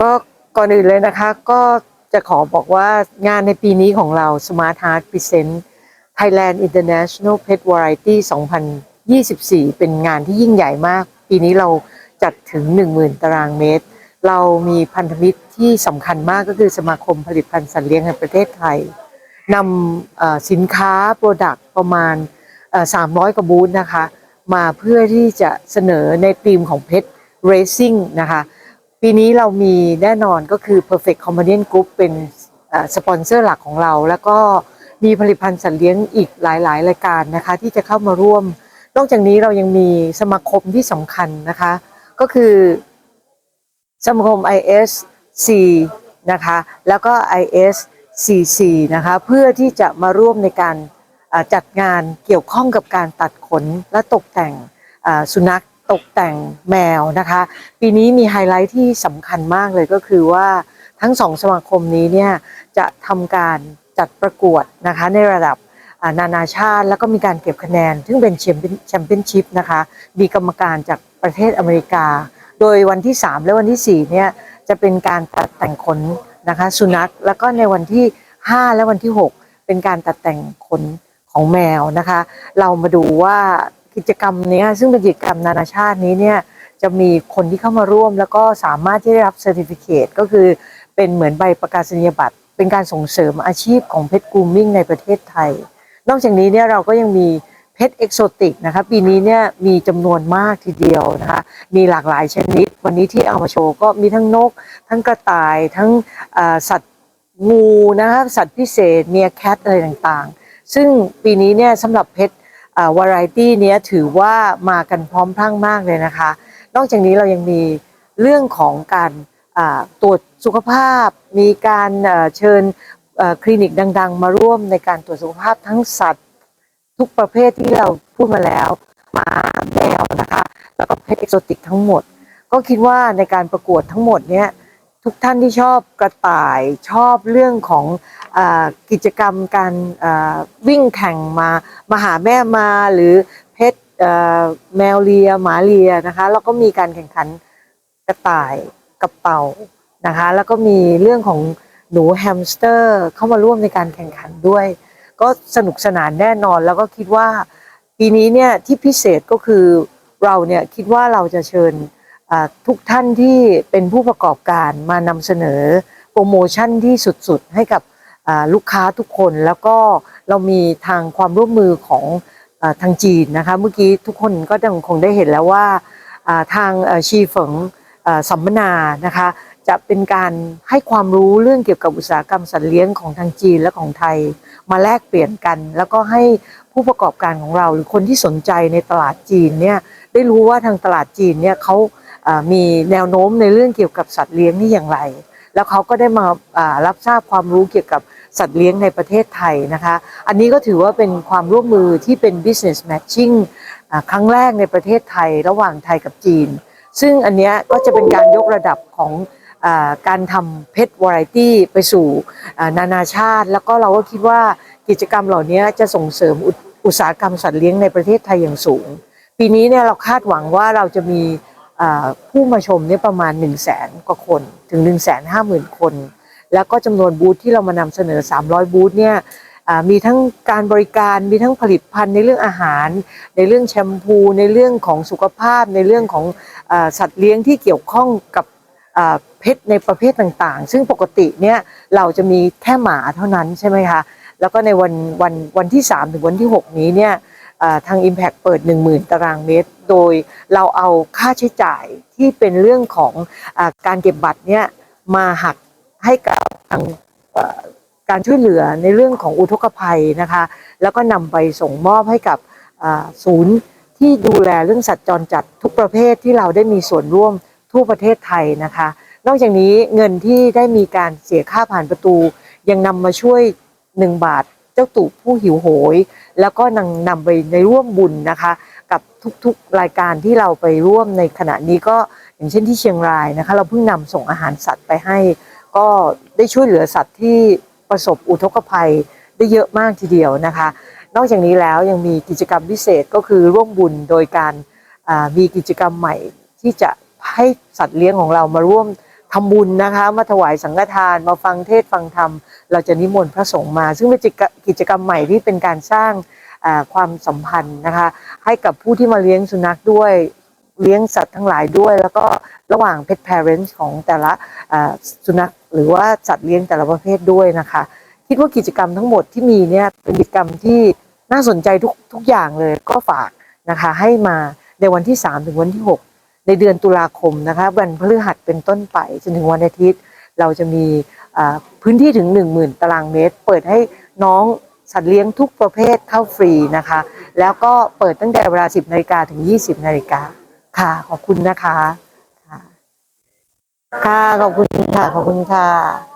ก็ก่อนอื่นเลยนะคะก็จะขอบอกว่างานในปีนี้ของเรา Smart Heart Present Thailand International Pet Variety 2024 เป็นงานที่ยิ่งใหญ่มาก ปีนี้เราจัดถึง 10,000 ตารางเมตร เรามีพันธมิตรที่สำคัญมากก็คือสมาคมผลิตภัณฑ์สัตว์เลี้ยงแห่งประเทศไทยนำสินค้าโปรดักต์ประมาณ 300กว่าบูธนะคะ มาเพื่อที่จะเสนอในธีมของ Pet Racing นะคะ ปีนี้เรามีแน่นอนก็คือ Perfect Companion Group เป็นสปอนเซอร์หลักของเรา แล้วก็มีผลิตภัณฑ์สัตว์เลี้ยงอีกหลาย ๆ รายการนะคะ ที่จะเข้ามาร่วม นอกจากนี้เรายังมีสมาคมที่สำคัญนะคะ ก็คือสมาคม ISC นะคะ แล้วก็ ISCC นะคะ เพื่อที่จะมาร่วมในการจัดงานเกี่ยวข้องกับการตัดขนและตกแต่งสุนัข ตกแต่งแมวนะคะ ปีนี้มีไฮไลท์ที่สำคัญมากเลยก็คือว่าทั้งสองสมาคมนี้เนี่ยจะทำการจัดประกวดนะคะในระดับนานาชาติ แล้วก็มีการเก็บคะแนน ซึ่งเป็นแชมเปี้ยนแชมเปี้ยนชิพนะคะ มีกรรมการจากประเทศอเมริกา โดยวันที่ 3 และวันที่ 4 เนี่ยจะเป็นการตัดแต่งขนนะคะสุนัข แล้วก็ในวันที่ 5 และวันที่ 6 เป็นการตัดแต่งขนของแมวนะคะ เรามาดูว่า กิจกรรมนี้ซึ่งเป็นกิจกรรมนานาชาตินี้เนี่ยจะมีคนที่เข้ามาร่วม แล้วก็สามารถที่ได้รับเซอร์ติฟิเคตก็คือเป็นเหมือนใบประกาศนียบัตร เป็นการส่งเสริมอาชีพของเพชรกูมิ่งในประเทศไทย นอกจากนี้เนี่ยเราก็ยังมีเพชรเอกโซติกนะคะปีนี้เนี่ยมีจำนวนมากทีเดียวนะคะมีหลากหลายชนิด วันนี้ที่เอามาโชว์ก็มีทั้งนก ทั้งกระต่ายทั้งสัตว์งูนะคะสัตว์พิเศษเมียแคทอะไรต่างๆ ซึ่งปีนี้เนี่ยสำหรับเพชร วาไรตี้เนี้ยถือว่ามากันพร้อมพรั่งมากเลยนะคะ นอกจากนี้เรายังมีเรื่องของการตรวจสุขภาพ มีการเชิญคลินิกดัง ๆ มาร่วมในการตรวจสุขภาพทั้งสัตว์ ทุกประเภทที่เราพูดมาแล้วหมาแมวนะคะ แล้วก็เพชรเอกโซติกทั้งหมด ก็คิดว่าในการประกวดทั้งหมดเนี้ย ทุกท่านที่ชอบกระต่ายชอบเรื่องของอกิจกรรมการวิ่งแข่งมามาหาแม่มาหรือเพชรแมวเลียหมาเลียนะคะแล้วก็มีการแข่งขันกระต่ายกับเต่านะคะแล้วก็มีเรื่องของหนูแฮมสเตอร์เข้ามาร่วมในการแข่งขันด้วย ก็สนุกสนานแน่นอนแล้วก็คิดว่าปีนี้เนี่ยที่พิเศษก็คือเราเนี่ยคิดว่าเราจะเชิญ ทุกท่านที่เป็นผู้ประกอบการมานำเสนอโปรโมชั่นที่สุดๆ ให้กับลูกค้าทุกคนแล้วก็เรามีทางความร่วมมือของอทางจีนนะคะเมื่อกี้ทุกคนก็คงได้เห็นแล้วว่าทางชีเฟิงสัมมนานะคะจะเป็นการให้ความรู้เรื่องเกี่ยวกับอุตสาหกรรมสัตว์เลี้ยงของทางจีนและของไทย มาแลกเปลี่ยนกัน แล้วก็ให้ผู้ประกอบการของเรา หรือคนที่สนใจในตลาดจีนเนี่ยได้รู้ว่าทางตลาดจีนเนี่ยเขา มีแนวโน้มในเรื่องเกี่ยวกับสัตว์เลี้ยงนี่อย่างไร แล้วเขาก็ได้มารับทราบความรู้เกี่ยวกับสัตว์เลี้ยงในประเทศไทยนะคะ อันนี้ก็ถือว่าเป็นความร่วมมือที่เป็น business matching ครั้งแรกในประเทศไทยระหว่างไทยกับจีน ซึ่งอันนี้ก็จะเป็นการยกระดับของอการทำเพชรวาไรตี้ไปสู่นานาชาติ แล้วก็เราก็คิดว่ากิจกรรมเหล่านี้จะส่งเสริมอุตสาหกรรมสัตว์เลี้ยงในประเทศไทยอย่างสูง ปีนี้เนี่ยเราคาดหวังว่าเราจะมี ผู้มาชมเนี่ยประมาณ 1 0 0 0 0แสนกว่าคนถึง 1 5 0 0 0 0 คน แล้วก็จำนวนบูธที่เรามานำเสนอ 300 บูธเนี่ยมีทั้งการบริการมีทั้งผลิตภัณฑ์ในเรื่องอาหาร ในเรื่องแชมพู ในเรื่องของสุขภาพ ในเรื่องของอสัตว์เลี้ยงที่เกี่ยวข้องกับเพชรในประเภทต่างๆ ซึ่งปกติเนี่ยเราจะมีแค่หมาเท่านั้นใช่ไหมคะแล้วก็ในวันวันวันที่ 3 ถึงวันที่ 6 นี้เนี่ย ทาง Impact เปิด 10,000 ตารางเมตร โดยเราเอาค่าใช้จ่ายที่เป็นเรื่องของอการเก็บบัตรเนี่ยมาหักให้กับทางการช่วยเหลือในเรื่องของอุทกภัยนะคะ แล้วก็นำไปส่งมอบให้กับศูนย์ที่ดูแลเรื่องสัตว์จรจัดทุกประเภทที่เราได้มีส่วนร่วมทั่วประเทศไทยนะคะ นอกจากนี้เงินที่ได้มีการเสียค่าผ่านประตู ยังนำมาช่วย 1 บาท เจ้าตูบผู้หิวโหย แล้วก็นำนำไปในร่วมบุญนะคะ กับทุกๆรายการที่เราไปร่วมในขณะนี้ก็อย่างเช่นที่เชียงรายนะคะ เราเพิ่งนำส่งอาหารสัตว์ไปให้ ก็ได้ช่วยเหลือสัตว์ที่ประสบอุทกภัยได้เยอะมากทีเดียวนะคะ นอกจากนี้แล้วยังมีกิจกรรมพิเศษก็คือร่วมบุญโดยการมีกิจกรรมใหม่ที่จะให้สัตว์เลี้ยงของเรามาร่วม ทำบุญนะคะ มาถวายสังฆทานมาฟังเทศฟังธรรม เราจะนิมนต์พระสงฆ์มา ซึ่งเป็นกิจกรรมใหม่ที่เป็นการสร้างความสัมพันธ์นะคะ ให้กับผู้ที่มาเลี้ยงสุนัขด้วยเลี้ยงสัตว์ทั้งหลายด้วย แล้วก็ระหว่าง pet parents ของแต่ละสุนัขหรือว่าสัตว์เลี้ยงแต่ละประเภทด้วยนะคะ คิดว่ากิจกรรมทั้งหมดที่มีเนี่ยเป็นกิจกรรมที่น่าสนใจทุกทุกอย่างเลยก็ฝากนะคะให้มาในวันที่ 3 ถึงวันที่ 6 ในเดือนตุลาคมนะคะวันพฤหัสเป็นต้นไปจนถึงวันอาทิตย์ เราจะมีพื้นที่ถึง 10,000 ตารางเมตร เปิดให้น้องสัตว์เลี้ยงทุกประเภทเข้าฟรีนะคะ แล้วก็เปิดตั้งแต่เวลา 10นาฬิกาถึง 20นาฬิกาค่ะ ขอบคุณนะคะ ค่ะ ขอบคุณค่ะ ขอบคุณค่ะ